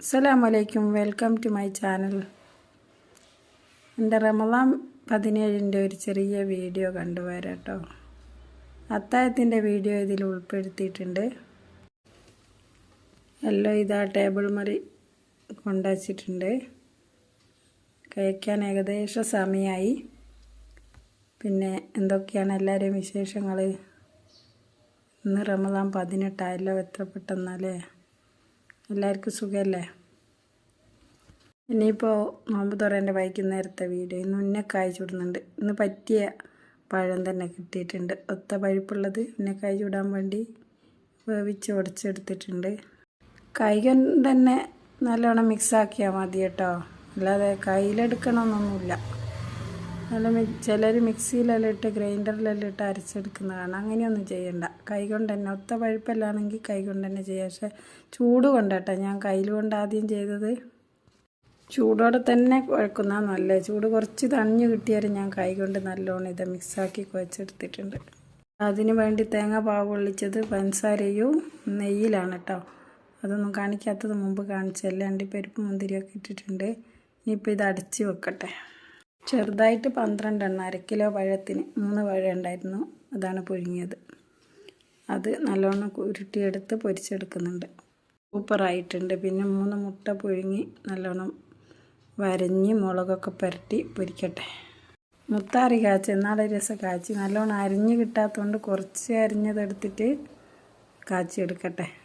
അസ്സലാമലൈക്കും. Welcome to my channel. എന്റെ റമദാൻ പതിനേഴിന്റെ ഒരു ചെറിയ വീഡിയോ കണ്ടുവരാം കേട്ടോ. അത്താഴത്തിന്റെ വീഡിയോ ഇതിൽ ഉൾപ്പെടുത്തിയിട്ടുണ്ട്. എല്ലാം ഇതാ ടേബിൾ മറി കൊണ്ടുവച്ചിട്ടുണ്ട്. കഴിക്കാൻ ഏകദേശം സമയമായി. പിന്നെ എന്തൊക്കെയാണ് എല്ലാവരെയും വിശേഷങ്ങൾ? ഇന്ന് റമദാൻ പതിനെട്ടായല്ലോ എത്ര പെട്ടെന്നല്ലേ? എല്ലാവർക്കും സുഖമല്ലേ? ഇനിയിപ്പോൾ നോമ്പ് തുറേന്റെ വൈകുന്നേരത്തെ വീഡിയോ ഇന്ന് ഉന്നക്കായ വിടുന്നുണ്ട് ഇന്ന് പറ്റിയ പഴം തന്നെ കിട്ടിയിട്ടുണ്ട്. ഒത്ത പഴുപ്പുള്ളത് ഉന്നക്കായ ചൂടാൻ വേണ്ടി വേവിച്ച് ഉടച്ചെടുത്തിട്ടുണ്ട്. കൈകൻ തന്നെ നല്ലോണം മിക്സാക്കിയാൽ മതി കേട്ടോ. അല്ലാതെ കയ്യിലെടുക്കണമെന്നൊന്നുമില്ല നല്ല ചിലർ മിക്സിയിലെല്ലാം ഇട്ട് ഗ്രൈൻഡറിലെല്ലാം ഇട്ട് അരച്ചെടുക്കുന്നതാണ്. അങ്ങനെയൊന്നും ചെയ്യണ്ട. കൈകൊണ്ട് തന്നെ ഒത്ത പഴുപ്പല്ലാണെങ്കിൽ കൈ കൊണ്ട് തന്നെ ചെയ്യാം. പക്ഷേ ചൂട് കൊണ്ടാട്ടോ ഞാൻ കയ്യിൽ കൊണ്ട് ആദ്യം ചെയ്തത്. ചൂടോടെ തന്നെ കുഴക്കുന്നതാണ് നല്ലത് ചൂട് കുറച്ച് തണിഞ്ഞ് കിട്ടിയാലും ഞാൻ കൈകൊണ്ട് നല്ലോണം ഇത് മിക്സാക്കി കുഴച്ചെടുത്തിട്ടുണ്ട്. അതിന് വേണ്ടി തേങ്ങ പാവ് പൊള്ളിച്ചത് പഞ്ചസാരയും നെയ്യിലാണ് കേട്ടോ അതൊന്നും കാണിക്കാത്തത് മുമ്പ് കാണിച്ചല്ലേ അണ്ടിപ്പരിപ്പ് മുന്തിരിയൊക്കെ ഇട്ടിട്ടുണ്ട്. ഇനിയിപ്പോൾ ഇത് അടച്ച് വെക്കട്ടെ. ചെറുതായിട്ട് പന്ത്രണ്ടെണ്ണം അര കിലോ പഴത്തിന് മൂന്ന് പഴം ഉണ്ടായിരുന്നു. അതാണ് പുഴുങ്ങിയത്. അത് നല്ലോണം ഉരുട്ടിയെടുത്ത് പൊരിച്ചെടുക്കുന്നുണ്ട്. സൂപ്പറായിട്ടുണ്ട് പിന്നെ മൂന്ന് മുട്ട പുഴുങ്ങി നല്ലോണം വരഞ്ഞ് മുളകൊക്കെ പുരട്ടി പൊരിക്കട്ടെ. മുത്താറി കാച്ചി എന്നാളെ രസം കാച്ചി. നല്ലോണം അരിഞ്ഞ് കിട്ടാത്തതുകൊണ്ട് കുറച്ച് അരിഞ്ഞതെടുത്തിട്ട് കാച്ചിയെടുക്കട്ടെ. മുത്താറി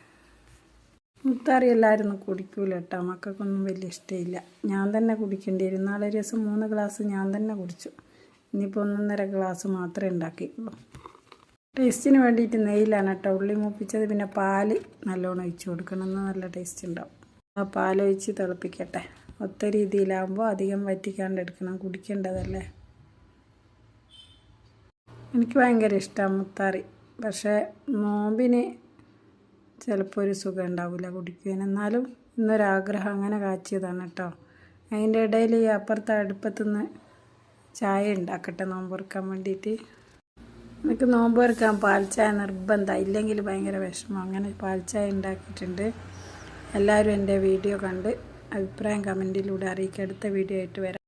എല്ലാവരും കുടിക്കൂല കേട്ടോ. മക്കൾക്കൊന്നും വലിയ ഇഷ്ടമില്ല ഞാൻ തന്നെ കുടിക്കേണ്ടി വരും. നാളെ ദിവസം മൂന്ന് ഗ്ലാസ് ഞാൻ തന്നെ കുടിച്ചു. ഇനിയിപ്പോൾ ഒന്നൊന്നര ഗ്ലാസ് മാത്രമേ ഉണ്ടാക്കിയുള്ളൂ ടേസ്റ്റിന് വേണ്ടിയിട്ട് നെയ്യിലാണ് കേട്ടോ. ഉള്ളി മൂപ്പിച്ചത്. പിന്നെ പാൽ നല്ലോണം ഒഴിച്ച് കൊടുക്കണം. എന്ന് നല്ല ടേസ്റ്റ് ഉണ്ടാവും. ആ പാലൊഴിച്ച് തിളപ്പിക്കട്ടെ. ഒത്ത രീതിയിലാകുമ്പോൾ അധികം വറ്റിക്കാണ്ട് എടുക്കണം. കുടിക്കേണ്ടതല്ലേ? എനിക്ക് ഭയങ്കര ഇഷ്ടമാണ് മുത്താറി. പക്ഷേ നോമ്പിന് ചിലപ്പോൾ ഒരു സുഖം ഉണ്ടാവില്ല കുടിക്കാൻ. എന്നാലും ഇന്നൊരാഗ്രഹം അങ്ങനെ കാച്ചിയതാണ് കേട്ടോ അതിന്റെ ഇടയിൽ ഈ അപ്പുറത്തെ അടുപ്പത്തുനിന്ന് ചായ ഉണ്ടാക്കട്ടെ നോമ്പ് തുറക്കാൻ വേണ്ടിയിട്ട്. എനിക്ക് പാൽ പാൽച്ചായ നിർബന്ധം. ഇല്ലെങ്കിൽ ഭയങ്കര വിഷമം. അങ്ങനെ പാൽച്ചായ ഉണ്ടാക്കിയിട്ടുണ്ട്. എല്ലാവരും എന്റെ വീഡിയോ കണ്ട് അഭിപ്രായം കമന്റിലൂടെ അറിയിക്കുക. അടുത്ത വീഡിയോ ആയിട്ട് വരാം.